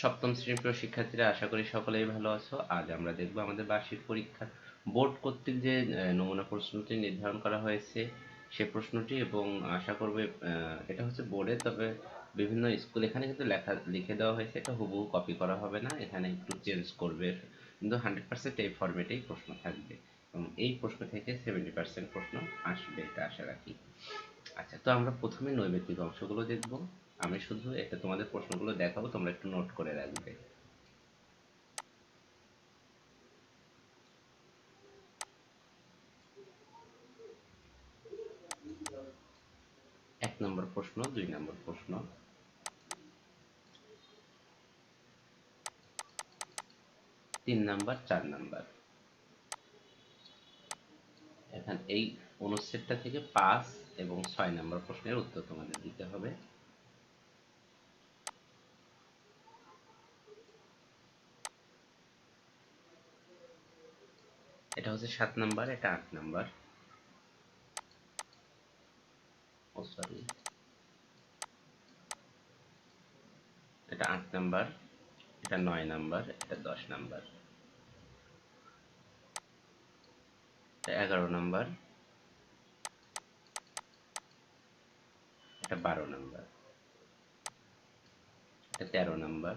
সপ্তম শ্রেণির প্রিয় শিক্ষার্থীরা আশা করি সকলেই ভালো আছো। আজ আমরা দেখব আমাদের বার্ষিক পরীক্ষা। বোর্ড কর্তৃক যে নমুনা প্রশ্নটি নির্ধারণ করা হয়েছে, সে প্রশ্নটি এবং আশা করবে এটা হচ্ছে বোর্ডে, তবে বিভিন্ন স্কুল এখানে কিন্তু লেখা, লিখে দেওয়া হয়েছে। এটা হুবহু কপি করা হবে না, এখানে একটু চেঞ্জ করবে। কিন্তু হান্ড্রেড পার্সেন্ট এই ফরম্যাটেই প্রশ্ন থাকবে। এবং এই প্রশ্ন থেকে সেভেন্টি পার্সেন্ট প্রশ্ন আসবে, এটা আশা রাখি। আচ্ছা তো আমরা প্রথমে নৈবেদিক অংশগুলো দেখব। আমি শুধু এটা তোমাদের প্রশ্নগুলো দেখাবো, তোমরা একটু নোট করে রাখবে। এক নম্বর প্রশ্ন, দুই নম্বর প্রশ্ন। তিন নাম্বার, চার নাম্বার। এখন এই অনুচ্ছেদটা থেকে পাঁচ এবং ছয় নাম্বার প্রশ্নের উত্তর তোমাদের দিতে হবে। এটা হচ্ছে সাত নাম্বার, এটা আট নাম্বার। ও সরি এটা আট নাম্বার, এটা নয় নাম্বার, এটা দশ নাম্বার। এগারো নাম্বার, এটা বারো নাম্বার। এটা তেরো নাম্বার,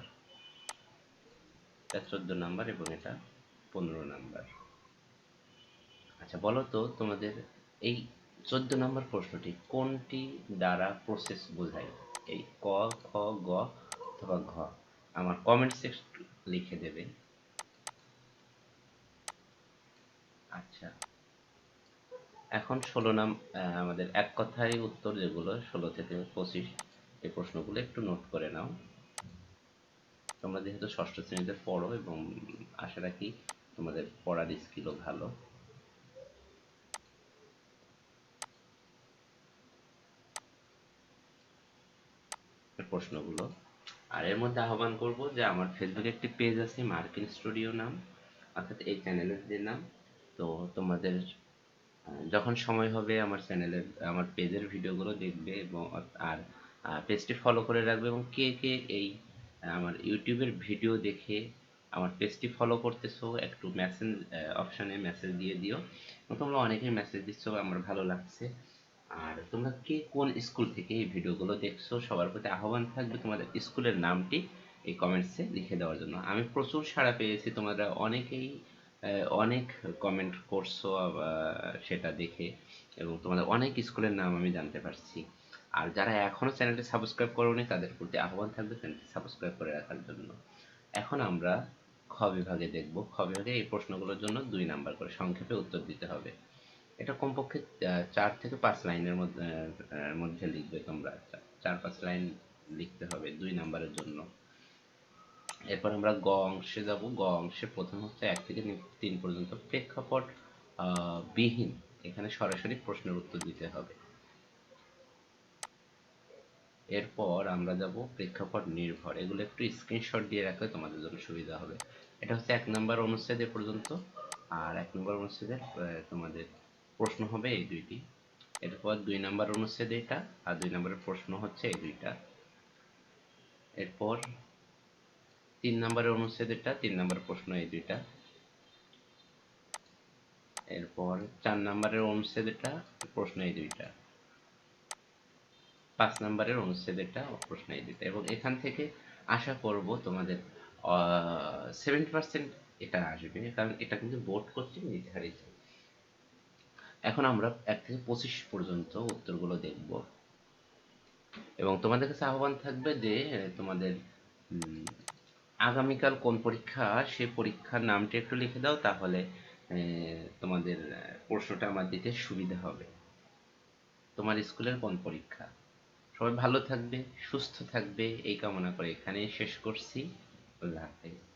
এটা চোদ্দ নাম্বার এবং এটা পনেরো নাম্বার। আচ্ছা বলো তো তোমাদের এই চোদ্দ নম্বর প্রশ্নটি কোনটি দ্বারা প্রসেস বোঝায়? এই ক, খ, গ অথবা ঘ। আমার কমেন্ট সেকশন লিখে দেবে। আচ্ছা। এখন ষোলো নাম আমাদের এক কথায় উত্তর যেগুলো, ষোলো থেকে পঁচিশ এই প্রশ্নগুলো একটু নোট করে নাও। তোমরা যেহেতু ষষ্ঠ শ্রেণীতে পড়ো এবং আশা রাখি তোমাদের পড়ার স্কিলও ভালো। প্রশ্নগুলো। আর এর মধ্যে আহ্বান করব যে আমার ফেসবুকে একটি পেজ আছে মার্কিন স্টুডিও নাম, অর্থাৎ এই চ্যানেলের যে নাম। তো তোমাদের যখন সময় হবে আমার চ্যানেলের আমার পেজের ভিডিওগুলো দেখবে এবং আর পেজটি ফলো করে রাখবে এবং কে কে এই আমার ইউটিউবের ভিডিও দেখে আমার পেজটি ফলো করতেছো, একটু মেসেজ অপশানে মেসেজ দিয়ে দিও। তোমরা অনেকেই মেসেজ দিচ্ছ, আমার ভালো লাগছে। আর তোমরা কে কোন স্কুল থেকে এই ভিডিওগুলো দেখছ? সবার প্রতি আহ্বান থাকবে তোমাদের স্কুলের নামটি এই কমেন্টসে লিখে দেওয়ার জন্য। আমি প্রচুর সাড়া পেয়েছি, তোমরা অনেকেই অনেক কমেন্ট করছ সেটা দেখে, এবং তোমাদের অনেক স্কুলের নাম আমি জানতে পারছি। আর যারা এখনও চ্যানেলটি সাবস্ক্রাইব করোনি, তাদের প্রতি আহ্বান থাকবে চ্যানেলটি সাবস্ক্রাইব করে রাখার জন্য। এখন আমরা খ বিভাগে দেখব। খ বিভাগে এই প্রশ্নগুলোর জন্য দুই নাম্বার করে সংক্ষেপে উত্তর দিতে হবে। এটা কমপক্ষে চার থেকে পাঁচ লাইনের মধ্যে মধ্যে লিখবে তোমরা। চার পাঁচ লাইন লিখতে হবে দুই নাম্বারের জন্য। এরপর আমরা গ অংশে যাব। গ অংশে প্রথম হচ্ছে এক থেকে তিন পর্যন্ত প্রেক্ষাপট বিহীন। এখানে সরাসরি প্রশ্নের উত্তর দিতে হবে। এরপর আমরা যাব প্রেক্ষাপট নির্ভর। এগুলো একটু স্ক্রিনশট দিয়ে রাখলে তোমাদের জন্য সুবিধা হবে। এটা হচ্ছে এক নম্বর অনুচ্ছেদে পর্যন্ত। আর এক নম্বর অনুচ্ছেদের তোমাদের প্রশ্ন হবে এই দুইটি। এরপর দুই নাম্বার অনুচ্ছেদ এটা, আর দুই নম্বরের প্রশ্ন হচ্ছে এই দুইটা। এরপর তিন নম্বরের অনুচ্ছেদ এটা, তিন নম্বরের প্রশ্ন এই দুইটা। এরপর চার নম্বরের অনুচ্ছেদ এটা, প্রশ্ন এই দুইটা। পাঁচ নম্বরের অনুচ্ছেদ এটা, প্রশ্ন এই দুইটা। এবং এখান থেকে আশা করব তোমাদের সেভেন্টি পার্সেন্ট এটা আসবে, কারণ এটা কিন্তু বোর্ড কর্তৃক নির্ধারিত। এখন আমরা এক থেকে পঁচিশ পর্যন্ত উত্তরগুলো দেখব। এবং তোমাদের কাছে আহ্বান থাকবে যে, তোমাদের আগামীকাল কোন পরীক্ষা, সে পরীক্ষার নামটি একটু লিখে দাও, তাহলে তোমাদের প্রশ্নটা আমার দিতে সুবিধা হবে। তোমার স্কুলের কোন পরীক্ষা? সবাই ভালো থাকবে, সুস্থ থাকবে, এই কামনা করে এখানেই শেষ করছি। আল্লাহ হাফেজ।